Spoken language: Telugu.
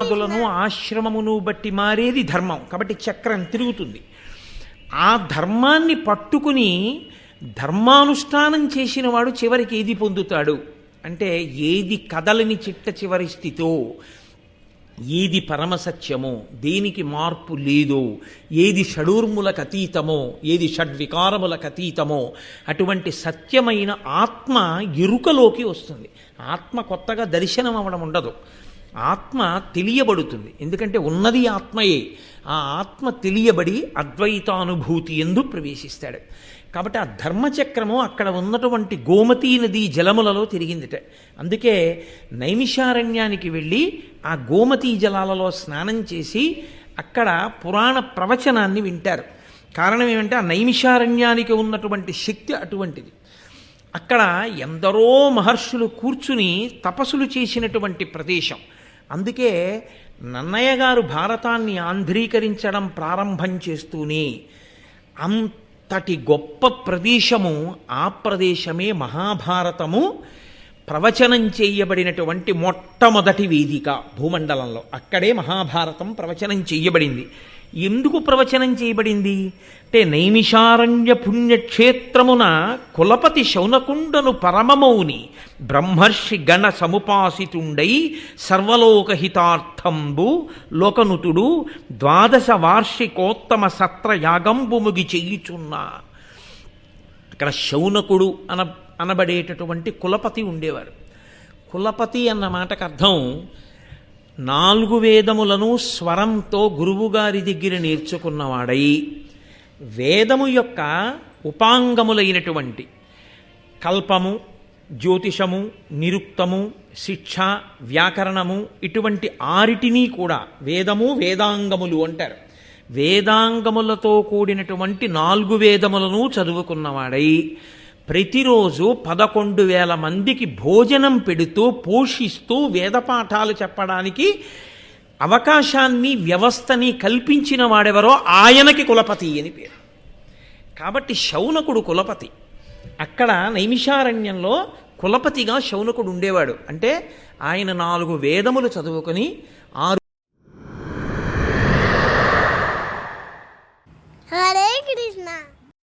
పదులను ఆశ్రమమును బట్టి మారేది ధర్మం. కాబట్టి చక్రం తిరుగుతుంది. ఆ ధర్మాన్ని పట్టుకుని ధర్మానుష్ఠానం చేసిన వాడు చివరికి ఏది పొందుతాడు? అంటే ఏది కదలని చిట్ట చివరి స్థితో ఏది పరమసత్యమో దేనికి మార్పు లేదో ఏది షడూర్ములకు అతీతమో ఏది షడ్వికారములకు అతీతమో అటువంటి సత్యమైన ఆత్మ ఎరుకలోకి వస్తుంది. ఆత్మ కొత్తగా దర్శనం అవ్వడం ఉండదు. ఆత్మ తెలియబడుతుంది. ఎందుకంటే ఉన్నది ఆత్మయే. ఆ ఆత్మ తెలియబడి అద్వైతానుభూతి ఎందు ప్రవేశిస్తాడు. కాబట్టి ఆ ధర్మచక్రము అక్కడ ఉన్నటువంటి గోమతీ నది జలములలో తిరిగిందిట. అందుకే నైమిషారణ్యానికి వెళ్ళి ఆ గోమతీ జలాలలో స్నానం చేసి అక్కడ పురాణ ప్రవచనాన్ని వింటారు. కారణం ఏమంటే ఆ నైమిషారణ్యానికి ఉన్నటువంటి శక్తి అటువంటిది. అక్కడ ఎందరో మహర్షులు కూర్చుని తపస్సులు చేసినటువంటి ప్రదేశం. అందుకే నన్నయ్య గారు భారతాన్ని ఆంధ్రీకరించడం ప్రారంభం చేస్తూనే అంతటి గొప్ప ప్రదేశము ఆ ప్రదేశమే మహాభారతము. ప్రవచనం చేయబడినటువంటి మొట్టమొదటి వేదిక భూమండలంలో. అక్కడే మహాభారతం ప్రవచనం చేయబడింది. ఎందుకు ప్రవచనం చేయబడింది? అంటే నైమిషారణ్య పుణ్యక్షేత్రమున కులపతి శౌనకుండను పరమమౌని బ్రహ్మర్షి గణ సముపాసితుండై సర్వలోకహితార్థంబు లోకనుతుడు ద్వాదశ వార్షికోత్తమ సత్ర యాగంబు ముగి చేయుచున్నా. అక్కడ శౌనకుడు అన అనబడేటటువంటి కులపతి ఉండేవారు. కులపతి అన్న మాటకు అర్థం నాలుగు వేదములను స్వరంతో గురువుగారి దగ్గర నేర్చుకున్నవాడై వేదము యొక్క ఉపాంగములైనటువంటి కల్పము జ్యోతిషము నిరుక్తము శిక్ష వ్యాకరణము ఇటువంటి ఆరిటిని కూడా వేదము వేదాంగములు అంటారు. వేదాంగములతో కూడినటువంటి నాలుగు వేదములను చదువుకున్నవాడై ప్రతిరోజు పదకొండు వేల మందికి భోజనం పెడుతూ పోషిస్తూ వేదపాఠాలు చెప్పడానికి అవకాశాన్ని వ్యవస్థని కల్పించిన వాడెవరో ఆయనకి కులపతి అని పేరు. కాబట్టి శౌనకుడు కులపతి. అక్కడ నైమిషారణ్యంలో కులపతిగా శౌనకుడు ఉండేవాడు. అంటే ఆయన నాలుగు వేదములు చదువుకొని ఆరు